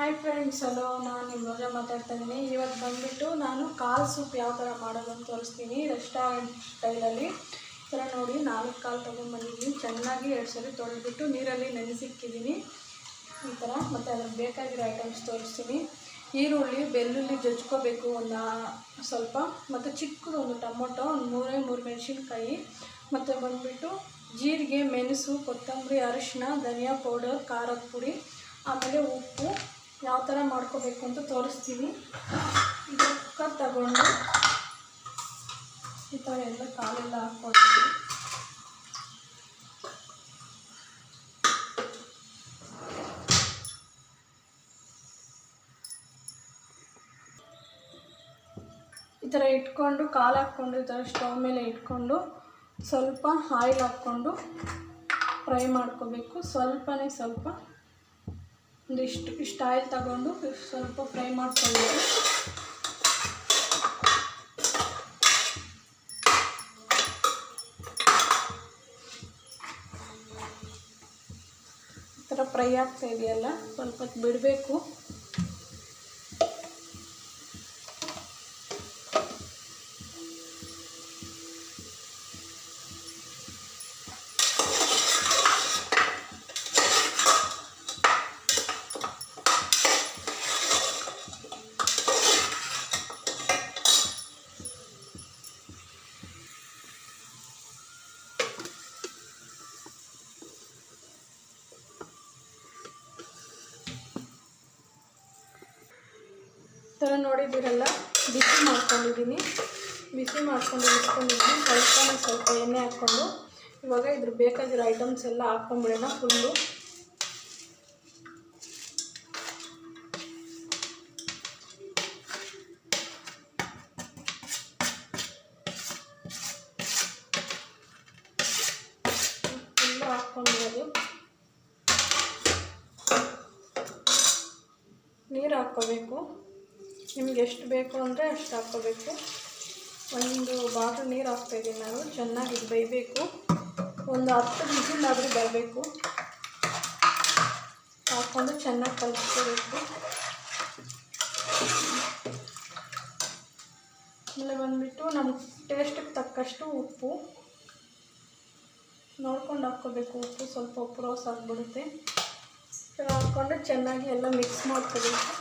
Hi friends hello ನಾನು ನಿಮ್ಮ ರೋಜಾ ಮಾತಾಡ್ತಾ ಇದ್ದೀನಿ. ಇವತ್ತು ಬಂದುಬಿಟ್ಟು ನಾನು ಕಾಲು ಸೂಪ್ ಯಾವ ಥರ ಮಾಡೋದು ಅಂತ ತೋರಿಸ್ತೀನಿ. ರೆಸ್ಟೋರೆಂಟ್ ಸ್ಟೈಲಲ್ಲಿ ಈ ಥರ ನೋಡಿ, ನಾಲ್ಕು ಕಾಲು ತೊಗೊಂಡ್ಬಂದಿದ್ದೀನಿ. ಚೆನ್ನಾಗಿ ಎರಡು ಸರಿ ತೊಳೆದ್ಬಿಟ್ಟು ನೀರಲ್ಲಿ ನೆನೆಸಿಕ್ಕಿದ್ದೀನಿ. ಈ ಥರ ಮತ್ತು ಅದ್ರಲ್ಲಿ ಬೇಕಾಗಿರೋ ಐಟಮ್ಸ್ ತೋರಿಸ್ತೀನಿ. ಈರುಳ್ಳಿ, ಬೆಳ್ಳುಳ್ಳಿ ಜಜ್ಕೋಬೇಕು ಒಂದು ಸ್ವಲ್ಪ. ಮತ್ತು ಚಿಕ್ಕದು ಒಂದು ಟೊಮೊಟೊ, ಒಂದು ಮೂರೇ ಮೂರು ಮೆಣಸಿನ್ಕಾಯಿ. ಮತ್ತು ಬಂದುಬಿಟ್ಟು ಜೀರಿಗೆ, ಮೆಣಸು, ಕೊತ್ತಂಬರಿ ಅರಿಶಿನ ಧನಿಯಾ ಪೌಡರ್, ಖಾರದ ಪುಡಿ, ಆಮೇಲೆ ಉಪ್ಪು ಯಾವ ಥರ ಮಾಡ್ಕೋಬೇಕು ಅಂತ ತೋರಿಸ್ತೀವಿ ಇದು ಕುಕ್ಕರ್ ತಗೊಂಡು ಈ ಥರ ಎಲ್ಲ ಕಾಲೆಲ್ಲ ಹಾಕ್ಕೊಳ್ತೀವಿ ಈ ಥರ ಇಟ್ಕೊಂಡು ಕಾಲು ಹಾಕ್ಕೊಂಡು ಈ ಥರ ಸ್ಟವ್ ಮೇಲೆ ಇಟ್ಕೊಂಡು ಸ್ವಲ್ಪ ಆಯಿಲ್ ಹಾಕ್ಕೊಂಡು ಫ್ರೈ ಮಾಡ್ಕೋಬೇಕು. ಸ್ವಲ್ಪನೇ ಸ್ವಲ್ಪ ಒಂದಿಷ್ಟು ಇಷ್ಟು ಆಯಿಲ್ ತಗೊಂಡು ಸ್ವಲ್ಪ ಫ್ರೈ ಮಾಡ್ಕೊಳ್ಬೇಕು ಈ ಥರ ಫ್ರೈ ಆಗ್ತಾ ಇದೆಯಲ್ಲ? ಸ್ವಲ್ಪ ಬಿಡಬೇಕು. ಥರ ನೋಡಿದ್ದೀರಲ್ಲ, ಬಿಸಿ ಮಾಡ್ಕೊಂಡಿದ್ದೀನಿ. ಬಿಸಿ ಮಾಡ್ಕೊಂಡು ಇಟ್ಕೊಂಡಿದ್ದೀನಿ. ಸ್ವಲ್ಪ ಸ್ವಲ್ಪ ಎಣ್ಣೆ ಹಾಕ್ಕೊಂಡು. ಇವಾಗ ಇದ್ರ ಬೇಕಾಗಿರೋ ಐಟಮ್ಸ್ ಎಲ್ಲ ಹಾಕ್ಕೊಂಬಿಡೋಣ ಫುಲ್ಲು ಹಾಕ್ಕೊಂಡಿರೋದು. ನೀರು ಹಾಕ್ಕೋಬೇಕು. ನಿಮ್ಗೆ ಎಷ್ಟು ಬೇಕು ಅಂದರೆ ಅಷ್ಟು ಹಾಕ್ಕೋಬೇಕು. ಒಂದು ಬಾಟಲ್ ನೀರು ಹಾಕ್ತಾಯಿದ್ದೀನಿ ನಾನು, ಚೆನ್ನಾಗಿ ಇದು ಬೇಯಬೇಕು. ಒಂದು ಹತ್ತು ಬಿಸಿಲಾದರೂ ಬರಬೇಕು ಹಾಕ್ಕೊಂಡು ಚೆನ್ನಾಗಿ ಕಲಿಸ್ಕೋಬೇಕು. ಆಮೇಲೆ ಬಂದುಬಿಟ್ಟು ನಮ್ಮ ಟೇಸ್ಟಿಗೆ ತಕ್ಕಷ್ಟು ಉಪ್ಪು. ನೋಡ್ಕೊಂಡು ಹಾಕ್ಕೋಬೇಕು, ಉಪ್ಪು ಸ್ವಲ್ಪ ಉಪ್ಪು ರೋಸ್ ಆಗಿಬಿಡುತ್ತೆ. ಹಾಕ್ಕೊಂಡು ಚೆನ್ನಾಗಿ ಎಲ್ಲ ಮಿಕ್ಸ್ ಮಾಡ್ಕೋಬೇಕು.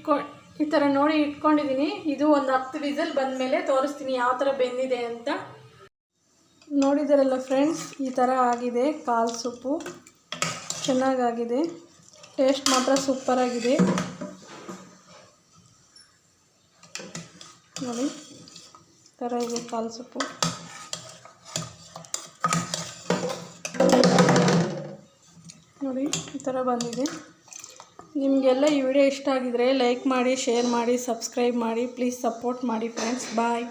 ಇಟ್ಕೊ, ಈ ಥರ ನೋಡಿ ಇಟ್ಕೊಂಡಿದ್ದೀನಿ ಇದು ಒಂದು ಹತ್ತು ವಿಸಲ್ ಬಂದಮೇಲೆ ತೋರಿಸ್ತೀನಿ ಯಾವ ಥರ ಬೆಂದಿದೆ ಅಂತ. ನೋಡಿದಾರಲ್ಲ ಫ್ರೆಂಡ್ಸ್, ಈ ಥರ ಆಗಿದೆ ಕಾಲು ಸೊಪ್ಪು. ಚೆನ್ನಾಗಾಗಿದೆ. ಟೇಸ್ಟ್ ಮಾತ್ರ ಸೂಪರಾಗಿದೆ ನೋಡಿ ಥರ ಇದೆ ಕಾಲು ಸೊಪ್ಪು. ನೋಡಿ, ಈ ಥರ ಬಂದಿದೆ. ನಿಮಗೆಲ್ಲ ಈ ವಿಡಿಯೋ ಇಷ್ಟ ಆಗಿದ್ರೆ ಲೈಕ್ ಮಾಡಿ, ಶೇರ್ ಮಾಡಿ, ಸಬ್ಸ್ಕ್ರೈಬ್ ಮಾಡಿ ಪ್ಲೀಸ್ ಸಪೋರ್ಟ್ ಮಾಡಿ ಫ್ರೆಂಡ್ಸ್ ಬಾಯ್